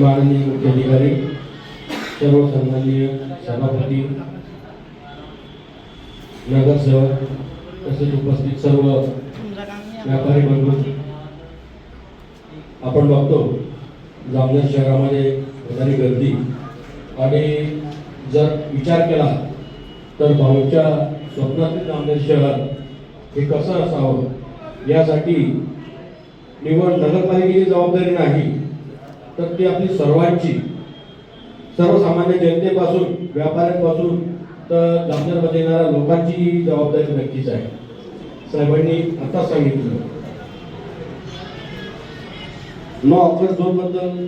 माननीय मुख्याधिकारी सर्व सन्माननीय सभापती नगरसेवक तसेच उपस्थित सर्व व्यापारी बंधू आपण बघतो जामनेर शहरामध्ये होणारी गर्दी. आणि जर विचार केला तर भाऊच्या स्वप्नातील जामनेर शहर हे कसं असावं? यासाठी निवड नगरपालिकेची जबाबदारी नाही. तर ती आपली सर्वांची सर्वसामान्य जनतेपासून व्यापाऱ्यांपासून तर जामनेरमध्ये येणाऱ्या लोकांची जबाबदारी नक्कीच आहे. साहेबांनी आता सांगितलं. नो ऑक्टर झोनबद्दल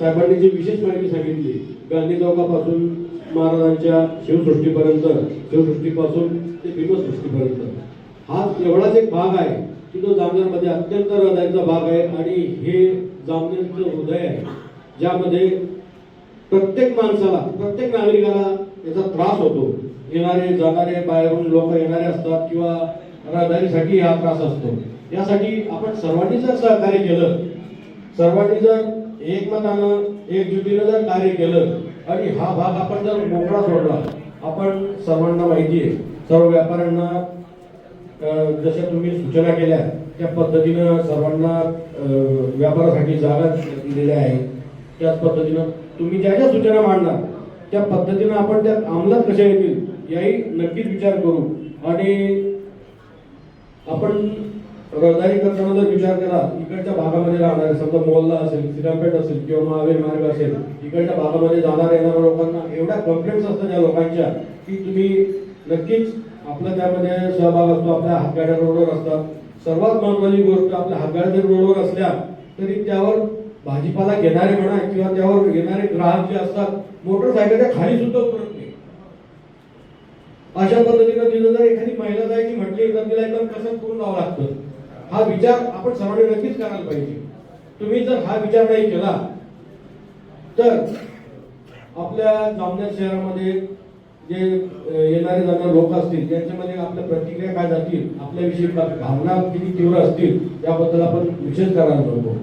साहेबांनी जी विशेष माहिती सांगितली गांधी चौकापासून महाराजांच्या शिवसृष्टीपर्यंत शिवसृष्टीपासून ते भीमसृष्टीपर्यंत हा एवढाच एक भाग आहे की तो जामनेरमध्ये अत्यंत हृदयाचा भाग आहे आणि हे जामनेरचं हृदय आहे ज्यामध्ये प्रत्येक माणसाला प्रत्येक नागरिकाला याचा त्रास होतो. येणारे जाणारे बाहेरून लोक येणारे असतात किंवा रहदारीसाठी हा त्रास असतो. यासाठी आपण सर्वांनी जर सहकार्य केलं सर्वांनी जर एकमतानं एकजुटीनं जर कार्य केलं आणि हा भाग आपण जर मोकळा सोडला आपण सर्वांना माहिती आहे. सर्व व्यापाऱ्यांना जशा तुम्ही सूचना केल्या त्या पद्धतीनं सर्वांना व्यापारासाठी जागा दिलेल्या आहेत. त्याच पद्धतीनं तुम्ही ज्या ज्या सूचना मांडणार त्या पद्धतीनं आपण त्या अंमलात कशा येतील याही नक्कीच विचार करू. आणि आपण रहदारी करताना जर विचार करा इकडच्या भागामध्ये राहणारे समजा मोहल्ला असेल सिरापेट असेल किंवा महावीर मार्ग असेल इकडच्या भागामध्ये जाणाऱ्या येणाऱ्या लोकांना एवढ्या कंप्लेंट्स असतात या लोकांच्या की तुम्ही नक्कीच आपला त्यामध्ये सहभाग असतो आपल्या हातगाड्या रोडवर असतात. सर्वात महत्वाची गोष्ट आपल्या हातगाड्या जरी रोडवर असल्या तरी त्यावर भाजीपाला घेणारे म्हणा किंवा त्यावर येणारे ग्राहक जे असतात मोटरसायकलच्या खाली सुद्धा उतरत नाही. अशा पद्धतीनं तिथं जर एखादी महिला जायची म्हटली तर तिला एकदम कसं करून जावं लागतं. हा विचार आपण सर्वांनी नक्कीच करायला पाहिजे. तुम्ही जर हा विचार नाही केला तर आपल्या जामनेर शहरामध्ये जे येणारे जाणारे लोक असतील त्यांच्यामध्ये आपल्या प्रतिक्रिया काय जातील आपल्याविषयी भावना किती तीव्र असतील याबद्दल आपण विशेष करायला नको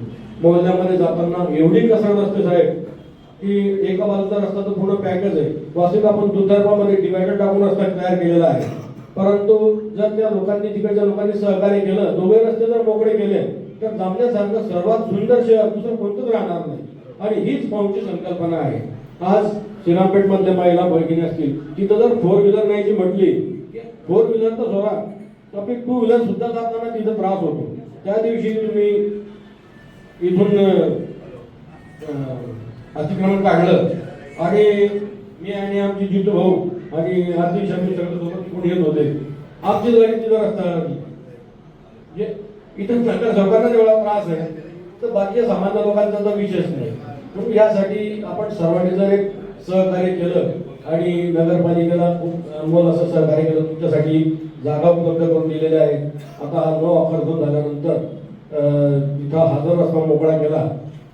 मोहल्ल्यामध्ये जाताना एवढी कसरत असते साहेब की एका बाजूचा रस्ता तर पूर्ण पॅकच आहे. वासिक आपण दुतर्फामध्ये डिवायडर टाकून रस्ता तयार केलेला आहे. परंतु जर त्या लोकांनी तिकडच्या लोकांनी सहकार्य केलं दोघे रस्ते जर मोकळे केले तर जामण्यासारखं सर्वात सुंदर शहर दुसरं कोणतंच राहणार नाही. आणि हीच भाऊची संकल्पना आहे. आज श्रीरामपेठ मधल्या महिला भगिनी असतील तिथं जर फोर व्हीलर न्यायची म्हटली फोर व्हीलर तर सोडा. तर टू व्हीलर सुद्धा जाताना तिथं त्रास होतो. त्या दिवशी तुम्ही इथून अतिक्रमण काढलं. आणि मी आणि आमची जितू भाऊ आणि आर्थिक शमी सगळं सोबत तिकडून येत होते. आमची गाडी तिथं रस्ता लागली म्हणजे इथं नगर सरकारला जेवढा त्रास आहे. तर बाकी सामान्य लोकांचा तर विशेष नाही. म्हणून यासाठी आपण सर्वांनी जर एक सहकार्य केलं आणि नगरपालिकेला खूप अनमोल असं सहकार्य केलं. तुमच्यासाठी जागा उपलब्ध करून दिलेल्या आहेत. आता हा नो ऑफर घेऊन झाल्यानंतर तिथं हजर हजार रस्ता मोकळा केला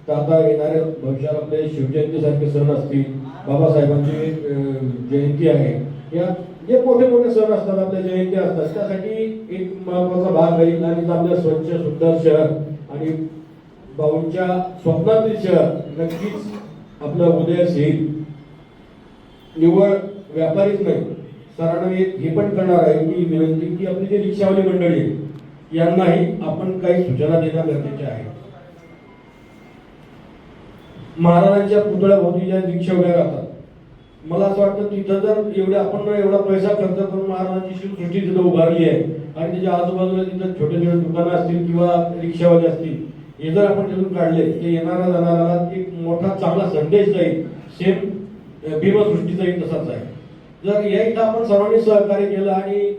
तर आता येणाऱ्या भविष्यात आपले शिवजयंतीसारखे सण असतील. बाबासाहेबांची जयंती आहे. या जे मोठे मोठे सण असतात आपल्या जयंती असतात त्यासाठी एक महत्त्वाचा भाग राहील आणि आपलं स्वच्छ सुंदर शहर आणि भाऊंच्या स्वप्नातील शहर नक्कीच आपलं उदयास येईल निव्वळ व्यापारीच नाही. सरांना मी हे पण करणार आहे की विनंती की आपली जी रिक्षावाली मंडळी आहे यांनाही आपण काही सूचना देणं गरजेचे आहे. महाराजांच्या पुतळ्याभोवती ज्या रिक्षा उभ्या राहतात मला असं वाटतं तिथं जर एवढे आपण एवढा पैसा खर्च करून महाराजांची शिवसृष्टी तिथं उभारली आहे आणि त्याच्या आजूबाजूला तिथं छोटे छोटे दुकानं असतील किंवा रिक्षावाले असतील हे जर आपण तिथून काढले ते येणारा जाणाऱ्याला एक मोठा चांगला संदेश जाईल. सेम भीमसृष्टीचाही तसाच आहे. जर या इथं आपण सर्वांनी सहकार्य केलं आणि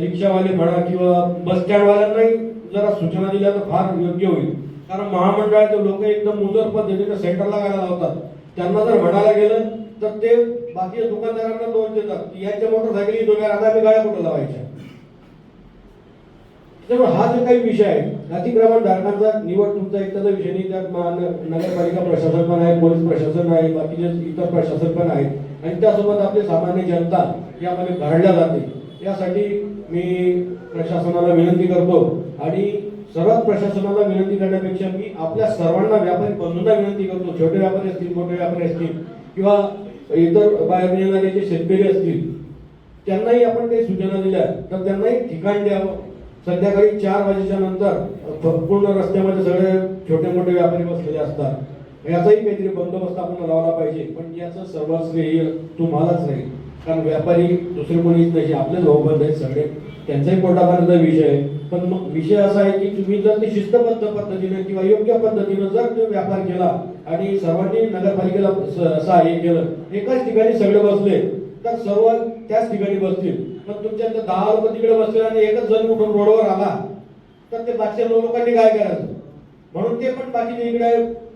रिक्षावाले म्हणा किंवा बस स्टँडवाल्यांनाही जरा सूचना दिल्या तर फार योग्य होईल. कारण महामंडळाचे लोक एकदम मुजर पद्धतीने सेंटरला गाड्या लावतात. त्यांना जर म्हणायला गेलं तर ते बाकी दुकानदारांना दोष देतात. याच्या यांच्या मोटरसायकली दोन आता आम्ही गाड्या कुठं लावायच्या? त्यामुळे हा जो काही विषय आहे अतिक्रमण धारकांचा निवड एकटाचा विषय नाही त्यात नगरपालिका प्रशासन पण आहे पोलीस प्रशासन आहे बाकीचे इतर प्रशासन पण आहेत. आणि त्यासोबत आपली सामान्य जनता यामध्ये घडल्या जाते. यासाठी मी प्रशासनाला विनंती करतो आणि सर्वात प्रशासनाला विनंती करण्यापेक्षा मी आपल्या सर्वांना व्यापारी बंधूंना विनंती करतो छोटे व्यापारी असतील मोठे व्यापारी असतील किंवा इतर बाहेर येणारे जे शेतकरी असतील त्यांनाही आपण काही सूचना दिल्या तर त्यांनाही ठिकाण द्यावं. संध्याकाळी चार वाजेच्या नंतर पूर्ण रस्त्यामध्ये सगळे छोटे मोठे व्यापारी बसलेले असतात. याचाही काहीतरी बंदोबस्त आपण लावला पाहिजे. पण याचं सर्वात श्रेय तुम्हालाच राहील कारण व्यापारी दुसरे कोणीच नाही आपले भाऊबंद आहेत सगळे. त्यांचाही पोटापाण्याचा विषय आहे. पण मग विषय असा आहे की तुम्ही जर ते शिस्तबद्ध पद्धतीने किंवा योग्य पद्धतीने जर तो व्यापार केला आणि सर्वांनी नगरपालिकेला स- सहाय्य केलं एकाच ठिकाणी सगळे बसले तर सर्व त्याच ठिकाणी बसतील. पण तुमच्या त्या दहा लोक तिकडे बसतील आणि एकच जण उठून रोडवर आला तर ते बाकीच्या लोकांनी काय करायचं? म्हणून ते पण बाकीचे इकडे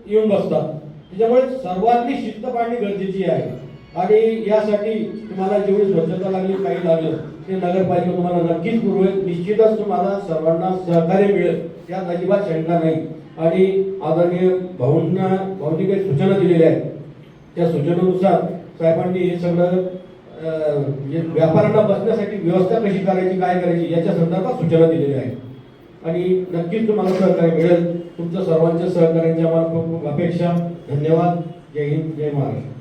येऊन बसतात. त्याच्यामुळे सर्वांनी शिस्त पाळणी गरजेची आहे. आणि यासाठी तुम्हाला जेवढी स्वच्छता लागली काही लागलं ते नगरपालिका तुम्हाला नक्कीच पुरवेल. निश्चितच तुम्हाला सर्वांना सहकार्य मिळेल. यात अजिबात शंका नाही. आणि आदरणीय भाऊंना भाऊंनी काही सूचना दिलेल्या आहेत. त्या सूचनेनुसार साहेबांनी हे सगळं व्यापाऱ्यांना बसण्यासाठी व्यवस्था कशी करायची काय करायची याच्या संदर्भात सूचना दिलेल्या आहेत. आणि नक्कीच तुम्हाला सहकार्य मिळेल. तुमच्या सर्वांच्या सहकार्याची आम्हाला खूप खूप अपेक्षा. धन्यवाद. जय हिंद. जय महाराष्ट्र.